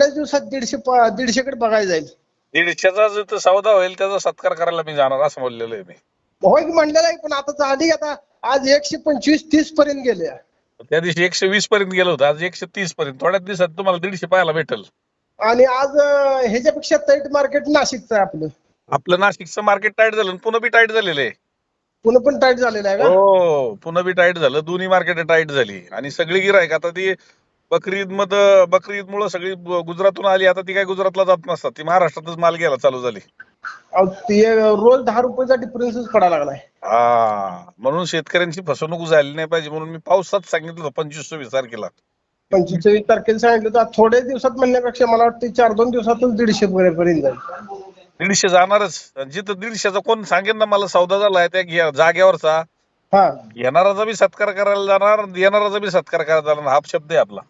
थोड्याच दिवसात दीडशे दीडशेकडे बघायला जाईल. दीडशेचा जो सौदा होईल त्याचा सत्कार करायला मी जाणार असं बोललेलो आहे मी. होय म्हणलेलं आहे पण आता झाली आता आज एकशे पंचवीस तीस पर्यंत गेले. त्या दिवशी एकशे वीस पर्यंत गेलो होतो आज एकशे तीस पर्यंत. थोड्याच दिवसात तुम्हाला दीडशे पाहायला भेटेल. आणि आज ह्याच्यापेक्षा तैट मार्केट नाशिकचं आहे आपलं. आपलं नाशिकचं मार्केट टाईट झालं आणि पुन्हा बी टाईट झालेलं आहे. पुन्हा पण टाईट झालेलं आहे हो पुन्हा बी टाईट झालं दोन्ही मार्केट टाईट झाली. आणि सगळी गिरायक आता ती बकरीदमध्ये बकरीद मुळे सगळी गुजरातून आली आता ती काय गुजरातला जात नसतात. ती महाराष्ट्रातच माल घ्यायला चालू झाली. अहो, ते रोज दहा रुपयाचा डिफरन्सच पडायला लागलाय. हा म्हणून शेतकऱ्यांची फसवणूक झाली नाही पाहिजे म्हणून मी पावसात सांगितलं होतं पंचवीस सव्वीस तारखेला. पंचवीस सव्वीस तारखेला सांगितलं तर थोड्या दिवसात म्हणण्यापेक्षा मला वाटतं चार दोन दिवसातच दीडशे पर्यंत जाईल. दीडशे जाणारच. जिथं दीडशेचा कोण सांगेन ना मला सौदा झालाय त्या घ्या- जागेवरचा. हा. येणाराचा बी सत्कार करायला जाणार येणाराचा बी सत्कार करायला जाणार हा शब्द आहे आपला.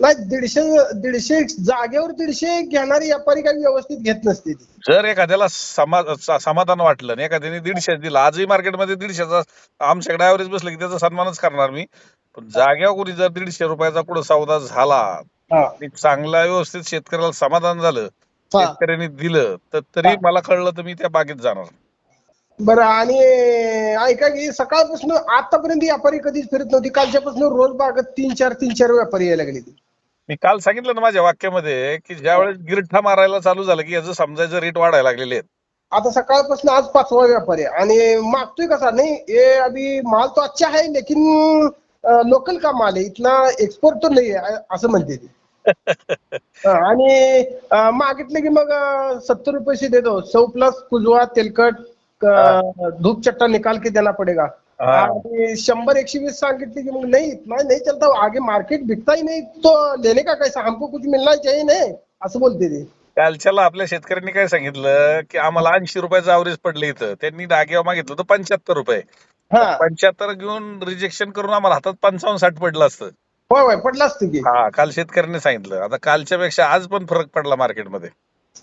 नाही दीडशे दीडशे जागेवर दीडशे घेणारे व्यापारी काही व्यवस्थित घेत नसते ती. जर एखाद्याला समा स- समाधान वाटलं आणि एखाद्याने दीडशे दिला आजही मार्केटमध्ये दीडशेचा आमच्याकडे ऍव्हरेज बसलं की त्याचा सन्मानच करणार मी. पण जाग्यावर कोणी जर दीडशे रुपयाचा कुठं सौदा झाला हा. आणि चांगला व्यवस्थित शेतकऱ्याला समाधान झालं हा. शेतकऱ्यांनी दिलं तर तरी हा. मला कळलं तर मी त्या बागेत जाणार. बरं आणि ऐका की सकाळपासून आतापर्यंत व्यापारी कधीच फिरत नव्हती. कालच्यापासून रोज बागत तीन चार तीन चार व्यापारी यायला लागले मी काल सांगितलं ना माझ्या वाक्यामध्ये की ज्यावेळेस गिरठा मारायला चालू झालं की याचं समजायचं रेट वाढायला लागलेले आहेत. आता सकाळपासून आज पाचवा व्यापारी आहे. आणि मागतोय कसा? नाही ये अभी माल तो अच्छा है लेकिन लोकल का माल है इतना एक्सपोर्ट तो नहीं है असं म्हणते ते. हा, आणि अं, मागितलं की मग सत्तर रुपये से दे दो सौ प्लस कुजवा तेलकट अं, धूप चट्टा निकाल के देना पडेगा. हा. आणि शंभर एकशे वीस सांगितले की मग नाही इतना नहीं चलता आगे मार्केट बिकता ही नहीं तो लेने का कैसा हमको कुछ मिलना चाहिए नहीं. असं बोलते ते. कालच्याला आपल्या शेतकऱ्यांनी काय सांगितलं की आम्हाला ऐंशी रुपयाचं अवरेज पडलं इथं. त्यांनी डाग्यावर मागितलं होतं पंच्याहत्तर रुपये. हा. पंच्याहत्तर घेऊन रिजेक्शन करून आम्हाला हातात पंचावन्न साठ पडलं असतं. होय होय पडला असतं की. हा काल शेतकऱ्यांनी सांगितलं. आता कालच्या पेक्षा आज पण फरक पडला मार्केटमध्ये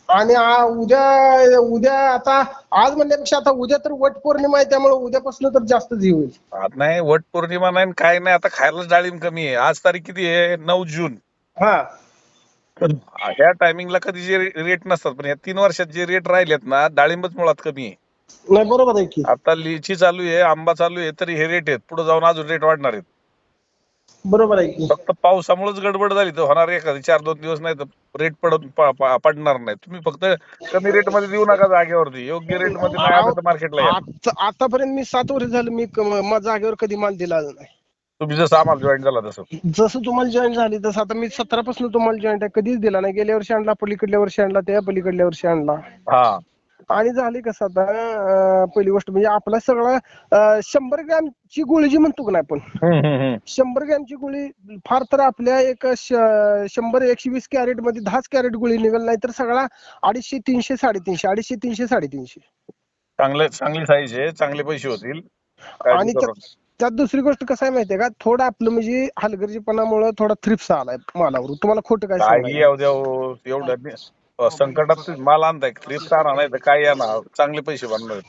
आणि आ- उद्या उद्या आता आज म्हणण्यापेक्षा आता उद्या तर वट पौर्णिमा आहे त्यामुळे उद्यापासून तर जास्त जी होईल. नाही वट पौर्णिमा नाही आणि काय नाही आता खायलाच डाळिंब कमी आहे. आज तारीख किती आहे? नऊ जून. हा. ह्या टायमिंगला कधी जे रेट नसतात पण या तीन वर्षात जे रेट राहिलेत ना डाळिंबच मुळात कमी आहे. नाही बरोबर आहे की. आता लिची चालू आहे आंबा चालू आहे तरी हे रेट आहेत. पुढे जाऊन अजून रेट वाढणार आहेत. बरोबर आहे की. फक्त पावसामुळेच गडबड झाली तर होणार एखादी चार दोन दिवस नाही तर रेट पडत प- प- पडणार नाही. तुम्ही फक्त कमी रेटमध्ये देऊ नका जागेवरती. योग्य रेटमध्ये नाही आलं तर मार्केटला या. आता- आतापर्यंत मी सात वर्ष झालं मी क- म- जागेवर कधी माल दिला नाही. तुम्ही जसं आम्हाला जॉईन झाला तसं. जसं तुम्हाला जॉईन झाली तसं आता मी सतरा पासून तुम्हाला जॉईन आहे. कधीच दिला नाही. गेल्या वर्षी आणला पलीकडल्या वर्षी आणला त्या पलीकडल्या वर्षी आणला. हा. आणि झाले कसं आता पहिली गोष्ट म्हणजे आपला सगळा शंभर ग्रॅमची गोळी जी म्हणतो का नाही आपण. शंभर ग्रॅमची गोळी फार तर आपल्या एक शंभर एकशे वीस कॅरेटमध्ये दहाच कॅरेट गोळी निघल नाही तर सगळा अडीचशे तीनशे साडेतीनशे अडीचशे तीनशे साडेतीनशे. चांगले चांगली साईज आहे चांगले पैसे होतील. आणि त्यात दुसरी गोष्ट कसं आहे माहितीये का थोडं आपलं म्हणजे हलगर्जीपणामुळे थोडा थ्रिप्स आलाय मालावर तुम्हाला खोटं काय हो, एवढं संकटात माल आणताय फ्लिप आणा नाही तर काय आणा चांगले पैसे बनणार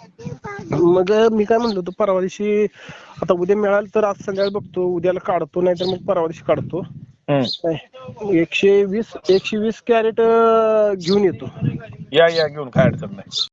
मग मी काय म्हणलो होतो परवा दिवशी आता उद्या मिळाल तर आज संध्याकाळी बघतो. उद्याला काढतो नाही तर मग परवा दिवशी काढतो. काय, एकशे वीस एकशे वीस कॅरेट घेऊन येतो. या या घेऊन काय अडचण नाही.